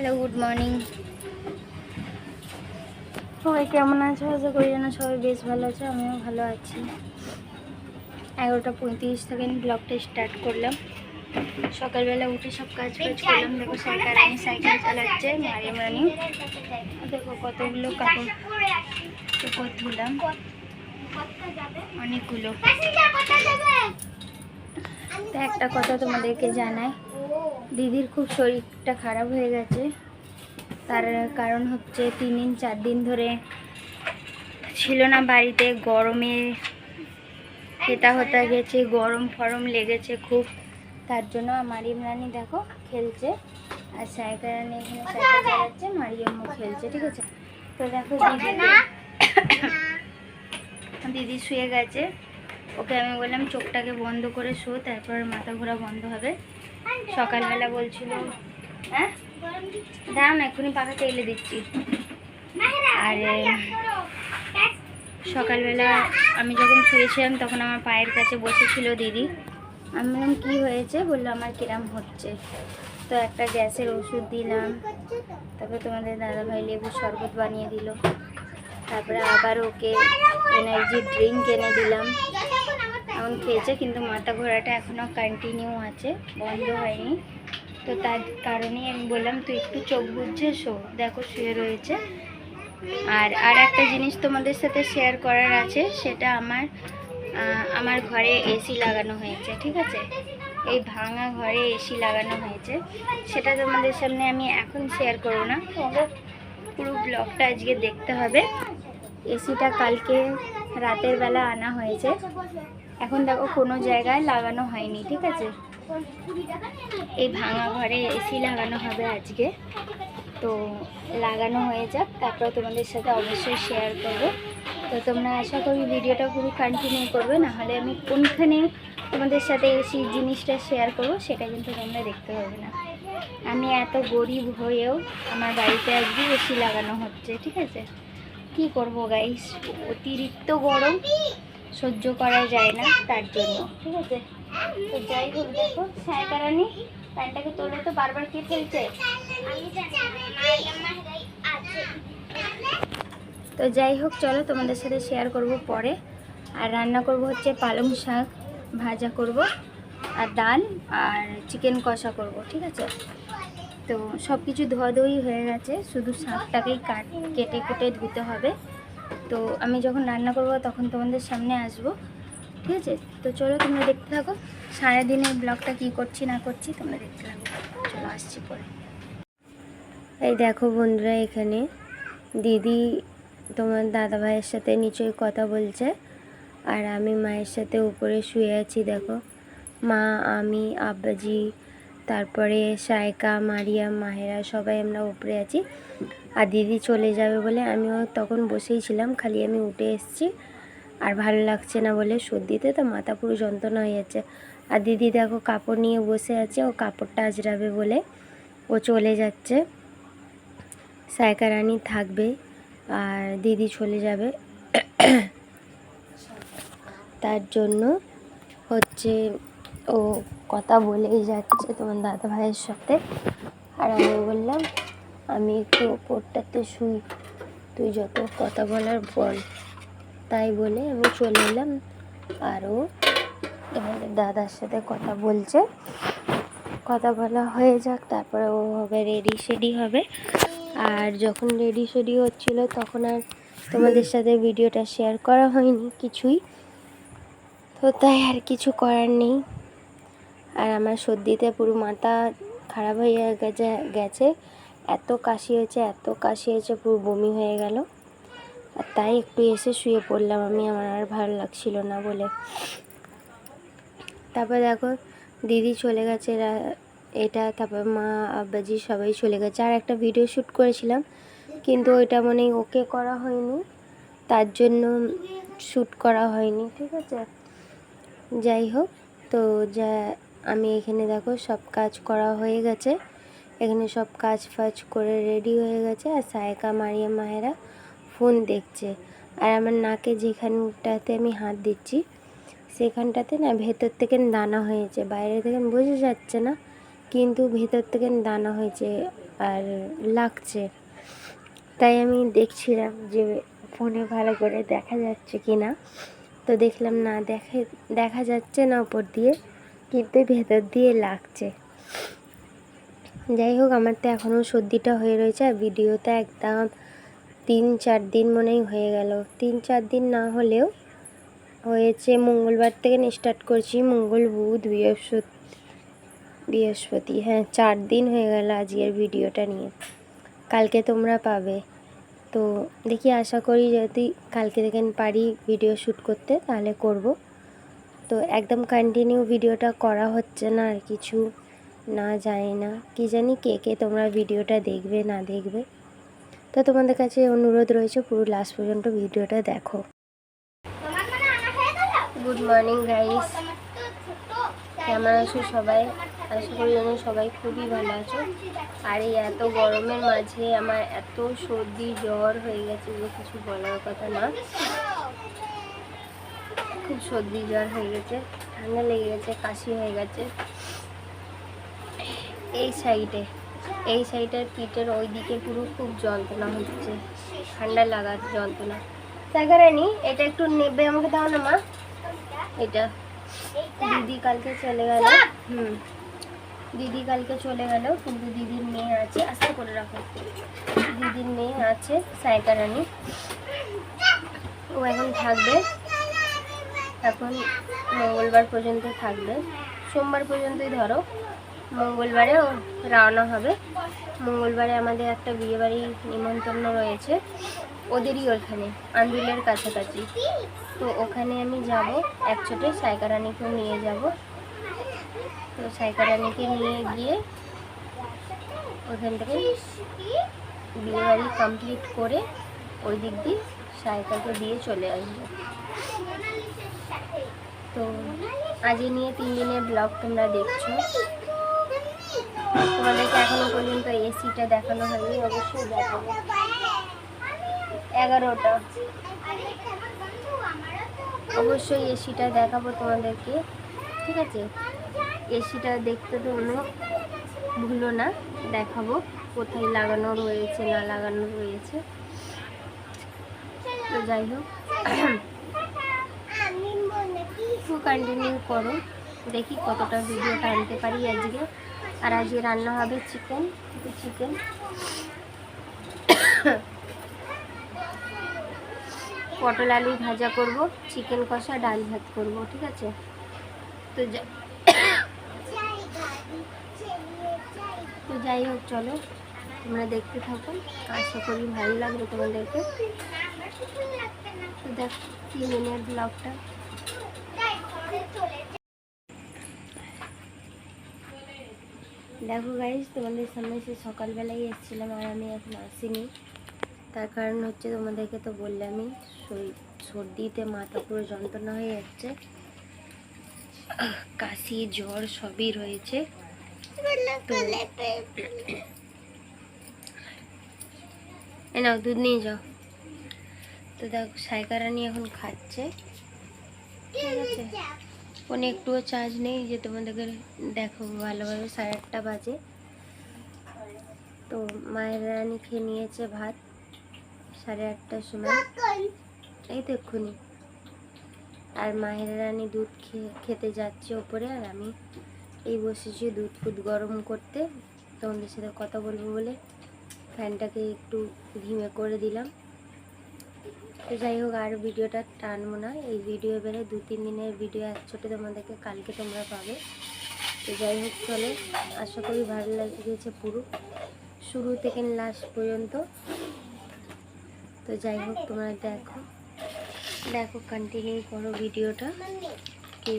Hello good morning সবাই কেমন আছো? আশা করি যেন সবাই বেশ ভালো আছে, আমিও ভালো আছি। এগারোটা পঁয়ত্রিশ থেকে ব্লগটা স্টার্ট করলাম। সকালবেলা উঠে সব কাজ বাজ করলাম। দেখো সাইকেল আমি সাইকেল চালাচ্ছে মারিয়াম রানি দেখো কতগুলো কাপড় ধুলাম। অনেকগুলো। একটা কথা তোমাদেরকে জানাই দিদির খুব শরীরটা খারাপ হয়ে গেছে। তার কারণ হচ্ছে তিন দিন চার দিন ধরে ছিল না বাড়িতে গরমে হেতা হতা গেছে গরম ফরম লেগেছে খুব। তার জন্য মারিয়াম রানী দেখো খেলছে আর সাইকেল রানী এখানে সাইকেল চালাচ্ছে মারিয়ামও খেলছে ঠিক আছে? তো দেখো দিদি দিদি শুয়ে গেছে। ওকে আমি বললাম চোখটাকে বন্ধ করে শো তারপর মাথা ঘোরা বন্ধ হবে। সকালবেলা বলছিল হ্যাঁ? দাঁড়াও না এক্ষুনি পাখা তেলে দিচ্ছি। আর সকালবেলা আমি যখন শুয়েছিলাম তখন আমার পায়ের কাছে বসেছিল দিদি। আমি বললাম কী হয়েছে? বলল আমার কিরাম হচ্ছে। তো একটা গ্যাসের ওষুধ দিলাম। তারপরে তোমাদের দাদাভাই লেবুর শরবত বানিয়ে দিল। তারপরে আবার ওকে এনার্জি ড্রিঙ্ক এনে দিলাম। এখন খেয়েছে, কিন্তু মাথা ঘোরাটা এখনও কন্টিনিউ আছে, বন্ধ হয়নি। তো তার কারণেই আমি বললাম, তুই একটু চোখ বুঝছে শো, দেখো শুয়ে রয়েছে। আর আর একটা জিনিস তোমাদের সাথে শেয়ার করার আছে, সেটা আমার আমার ঘরে এসি লাগানো হয়েছে, ঠিক আছে? এই ভাঙা ঘরে এসি লাগানো হয়েছে। সেটা তোমাদের সামনে আমি এখন শেয়ার করব না। তোমাদের পুরো ব্লগটা আজকে দেখতে হবে। এসিটা কালকে রাতের বেলা আনা হয়েছে। এখন দেখো কোনো জায়গায় লাগানো হয়নি, ঠিক আছে? এই ভাঙা ঘরে এসি লাগানো হবে আজকে। তো লাগানো হয়ে যাক, তারপর তোমাদের সাথে অবশ্যই শেয়ার করব। তো তোমরা আশা করি ভিডিওটা পুরো কন্টিনিউ করবে, নাহলে আমি কোনখানে তোমাদের সাথে এসি জিনিসটা শেয়ার করব, সেটা কিন্তু তোমরা দেখতে পাবে না। আমি এত গরিব হয়েও আমার বাড়িতে আজকে এসি লাগানো হচ্ছে, ঠিক আছে? কি করব গাইস অতিরিক্ত গরম। সহ্য করা যায় না তার জন্য, ঠিক আছে? তো যাই হোক, দেখো সায়কারানি প্যান্টটাকে তোলে তো বারবার কে ফেলছে? তো যাই হোক, চলো তোমাদের সাথে শেয়ার করব পরে। আর রান্না করব হচ্ছে পালং শাক ভাজা করব, আর ডাল আর চিকেন কষা করব, ঠিক আছে? তো সব কিছু ধোয়াধুয়ি হয়ে গেছে, শুধু শাকটাকেই কাট কেটে কেটে ধুতে হবে। তো আমি যখন রান্না করব তখন তোমাদের সামনে আসব, ঠিক আছে? তো চলো তোমরা দেখতে থাকো, সারাদিনের ব্লগটা কি করছি না করছি তোমরা দেখতে থাকো। চলো আসছি পরে। এই দেখো বন্ধুরা এখানে দিদি তোমার দাদা ভাইয়ের সাথে নিচয় কথা বলছে, আর আমি মায়ের সাথে উপরে শুয়ে আছি, দেখো। মা, আমি, আব্বাজি, তারপরে সায়কা, মারিয়া, মাহেরা, সবাই আমরা উপরে আছি। আর দিদি চলে যাবে বলে আমিও তখন বসেই ছিলাম, খালি আমি উঠে এসেছি। আর ভালো লাগছে না বলে সর্দিতে তো মাথা পুরো যন্ত্রণা হয়ে যাচ্ছে। আর দিদি দেখো কাপড় নিয়ে বসে আছে, ও কাপড়টা আজরাবে বলে ও চলে যাচ্ছে। সায়কা রানী থাকবে আর দিদি চলে যাবে। তার জন্য হচ্ছে ও কথা বলেই যাচ্ছে তোমার দাদা ভাইয়ের সাথে। আর আমি বললাম আমি একটু ওপরটাতে শুই। তুই যত কথা বলার বল। তাই বলে আমি চলে এলাম। আর ও তোমাদের দাদার সাথে কথা বলছে। কথা বলা হয়ে যাক, তারপরে ও হবে রেডি সেডি হবে। আর যখন রেডি সেডি হচ্ছিল, তখন আর তোমাদের সাথে ভিডিওটা শেয়ার করা হয়নি কিছুই। তো তাই আর কিছু করার নেই। আর আমার সর্দিতে পুরো মাথা খারাপ হয়ে গেছে গেছে। এত কাশি হয়েছে, এত কাশি হয়েছে, পুরো বমি হয়ে গেল। আর তাই একটু এসে শুয়ে পড়লাম আমি, আমার আর ভালো লাগছিল না বলে। তারপর দেখো, দিদি চলে গেছে এটা, তারপর মা, আব্বাজি সবাই চলে গেছে। আর একটা ভিডিও শ্যুট করেছিলাম, কিন্তু ওইটা মনে ওকে করা হয়নি, তার জন্য শ্যুট করা হয়নি, ঠিক আছে? যাই হোক, তো যা, আমি এখানে দেখো সব কাজ করা হয়ে গেছে। এখানে সব কাজ ফাজ করে রেডি হয়ে গেছে আর সায়কা মারিয়া মায়েরা ফোন দেখছে। আর আমার নাকে যেখানটাতে আমি হাত দিচ্ছি, সেখানটাতে না ভেতর থেকে দানা হয়েছে। বাইরে থেকে বোঝা যাচ্ছে না, কিন্তু ভেতর থেকে দানা হয়েছে আর লাগছে। তাই আমি দেখছিলাম যে ফোনে ভালো করে দেখা যাচ্ছে কি না তো দেখলাম না, দেখে, দেখা যাচ্ছে না উপর দিয়ে, কিন্তু ভেতর দিয়ে লাগছে। যাই হোক, আমার তো এখনও সর্দিটা হয়ে রয়েছে আর ভিডিওতে একদম তিন চার দিন মনেই হয়ে গেল। তিন চার দিন না হলেও হয়েছে, মঙ্গলবার থেকে স্টার্ট করছি, মঙ্গল, বুধ, বৃহস্পতি বৃহস্পতি হ্যাঁ চার দিন হয়ে গেল আজকের ভিডিওটা নিয়ে। কালকে তোমরা পাবে। তো দেখি, আশা করি যদি কালকে থেকে পারি ভিডিও শ্যুট করতে, তাহলে করব। তো একদম কন্টিনিউ ভিডিওটা করা হচ্ছে না আর কিছু। না জানি না। কি জানি কে কে তোমরা ভিডিওটা দেখবে, না দেখবে। তো তোমাদের কাছে অনুরোধ রয়েছে, পুরো লাস্ট পর্যন্ত ভিডিওটা দেখো। গুড মর্নিং গাইস কেমন আছো সবাই? আশা করি যেন সবাই খুবই ভালো আছো। আর এই এত গরমের মাঝে আমার এত সর্দি জ্বর হয়ে গেছে যে কিছু বলার কথা না। খুব সর্দি জ্বর হয়ে গেছে, ঠান্ডা লেগে গেছে, কাশি হয়ে গেছে। এই সাইডে, এই সাইডের পিঠের ওই দিকে পুরো খুব যন্ত্রণা হচ্ছে, ঠান্ডা লাগার যন্ত্রণা। সাগারানি, এটা একটু নেবে আমাকে দাও না মা। এটা, দিদি কালকে চলে গেল। হুম, দিদি কালকে চলে গেল, কিন্তু দিদির মেয়ে আছে আস্তে করে রাখো। দিদির মেয়ে আছে সাইকারানি ও এখন থাকবে। এখন মঙ্গলবার পর্যন্ত থাকবে। সোমবার পর্যন্তই ধরো। মঙ্গলবারে রওনা হবে। মঙ্গলবারে আমাদের একটা বিয়েবাড়ি নিমন্ত্রণ রয়েছে ওদেরই ওখানে, আন্দুলের কাছাকাছি। তো ওখানে আমি যাব, একচোটে সাইকারানিকেও নিয়ে যাব। তো সাইকারানিকে নিয়ে গিয়ে ওখান থেকে বিয়েবাড়ি কমপ্লিট করে ওই দিক দিয়ে সাইকাকে দিয়ে চলে আসব। তো আজ নিয়ে তিন দিনের ব্লগ তোমরা দেখছ। তোমাদেরকে এখনও পর্যন্ত এসিটা দেখানো হয়নি অবশ্যই দেখাবো। এগারোটা। অবশ্যই এসিটা দেখাবো তোমাদেরকে ঠিক আছে? এসিটা দেখতে তো কোনো ভুলো না দেখাবো কোথায় লাগানো রয়েছে না লাগানো রয়েছে। তো যাই হোক কন্টিনিউ করো দেখি কতটা ভিডিওটা আনতে পারি আজকে। আর আজকে রান্না হবে চিকেন চিকেন। পটল আলু ভাজা করব, চিকেন কষা, ডাল ভাত করব, ঠিক আছে? তো তো যাই হোক, চলো, তোমরা দেখতে থাকো। আশা করি ভালো লাগবে তোমাদেরকে। তো দেখ তিন মিনিট ব্লগটা দেখো গাইজ তোমাদের সামনে সে সকালবেলাই এসেছিলাম আর আমি এখন আসিনি। তার কারণ হচ্ছে তোমাদেরকে তো বললামই সর্দিতে মাথা পুরো যন্ত্রণা হয়ে যাচ্ছে। কাশি, জ্বর সবই রয়েছে। তো নাও, দুধ নিয়ে যাও। তো দেখো সাইকারানি এখন খাচ্ছে। ঠিক আছে? ফোনে একটুও চার্জ নেই, যে তোমাদেরকে দেখো ভালোভাবে সাড়ে আটটা বাজে। তো মায়ের রানী খেয়ে নিয়েছে ভাত, সাড়ে আটটার সময়। এই তো এক্ষুনি। আর মায়ের রানী দুধ খেয়ে, খেতে যাচ্ছে ওপরে, আর আমি এই বসেছি দুধ ফুদ গরম করতে। তোমাদের সাথে কথা বলব বলে ফ্যানটাকে একটু ধিমে করে দিলাম। তো যাই হোক, আর ভিডিওটা টানবো না। এই ভিডিও এবারে দু, তিন দিনের ভিডিও এক ছোটো তোমাদেরকে কালকে তোমরা পাবে। তো যাই হোক, চলো। আশা করি ভালো লাগিয়েছে পুরো। শুরু থেকে লাস্ট পর্যন্ত। তো যাই হোক, তোমরা দেখো। দেখো কন্টিনিউ করো ভিডিওটা কি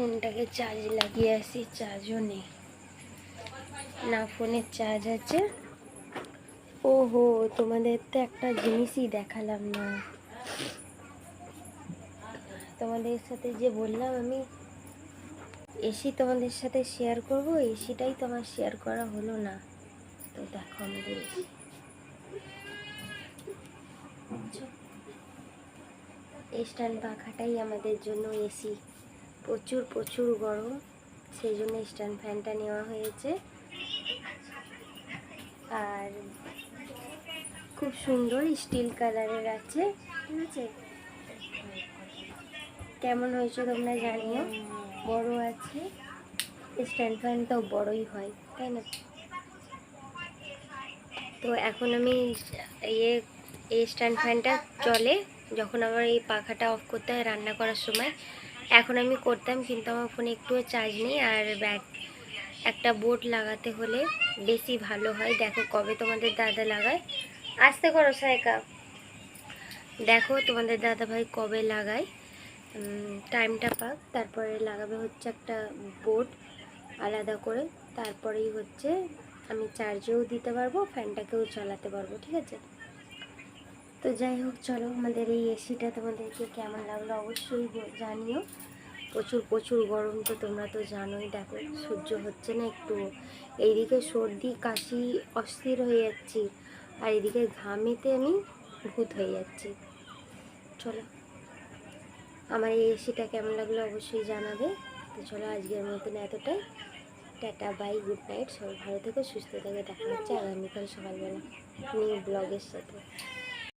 ফোনটাকে চার্জ লাগিয়ে আসি চার্জও নেই। না ফোনের চার্জ আছে। ওহো, তোমাদের তো একটা জিনিসই দেখালাম না। তোমাদের সাথে যে বললাম আমি এসি তোমাদের সাথে শেয়ার করব এসিটাই তো আমার শেয়ার করা হলো না। তো দেখো আমাদের এসি স্ট্যান্ড পাখাটাই আমাদের জন্য এসি প্রচুর প্রচুর গরম। সেই জন্য স্ট্যান্ড ফ্যানটা নেওয়া হয়েছে। আর খুব সুন্দর স্টিল কালারের আছে। ঠিক আছে? কেমন হয়েছে তোমরা জানিও? বড় আছে। স্ট্যান্ড ফ্যান তো বড়ই হয়, তাই না? তো এখন আমি ইয়ে এই স্ট্যান্ড ফ্যানটা চলে। যখন আমার এই পাখাটা অফ করতে হয় রান্না করার সময় এখন আমি করতাম, কিন্তু আমার ফোনে একটুও চার্জ নেই। আর ব্যাট একটা বোর্ড লাগাতে হলে বেশি ভালো হয়। দেখো কবে তোমাদের দাদা লাগায়। আসতে করো সাইকা দেখো তোমাদের দাদা ভাই কবে লাগায়। টাইমটা পাক। তারপরে লাগাবে হচ্ছে একটা বোর্ড আলাদা করে। তারপরেই হচ্ছে আমি চার্জেও দিতে পারব ফ্যানটাকেও চালাতে পারব, ঠিক আছে? তো যাই হোক, চলো আমাদের এই এসিটা তোমাদেরকে কেমন লাগল অবশ্যই জানিও। প্রচুর প্রচুর গরম তো তোমরা তো জানোই, দেখো সহ্য হচ্ছে না একটু। এইদিকে সর্দি, কাশি, অস্থির হয়ে যাচ্ছি। আর এদিকে ঘামেতে আমি ভূত হয়ে যাচ্ছি। চলো, আমার এই এসিটা কেমন লাগল অবশ্যই জানাবে। তো চলো আজকের মতন এতটাই। Tata, bye, good night. সবাই ভালো থেকো, সুস্থ থেকে। দেখা হচ্ছে আগামীকাল সকালবেলা নিউ ব্লগের সাথে।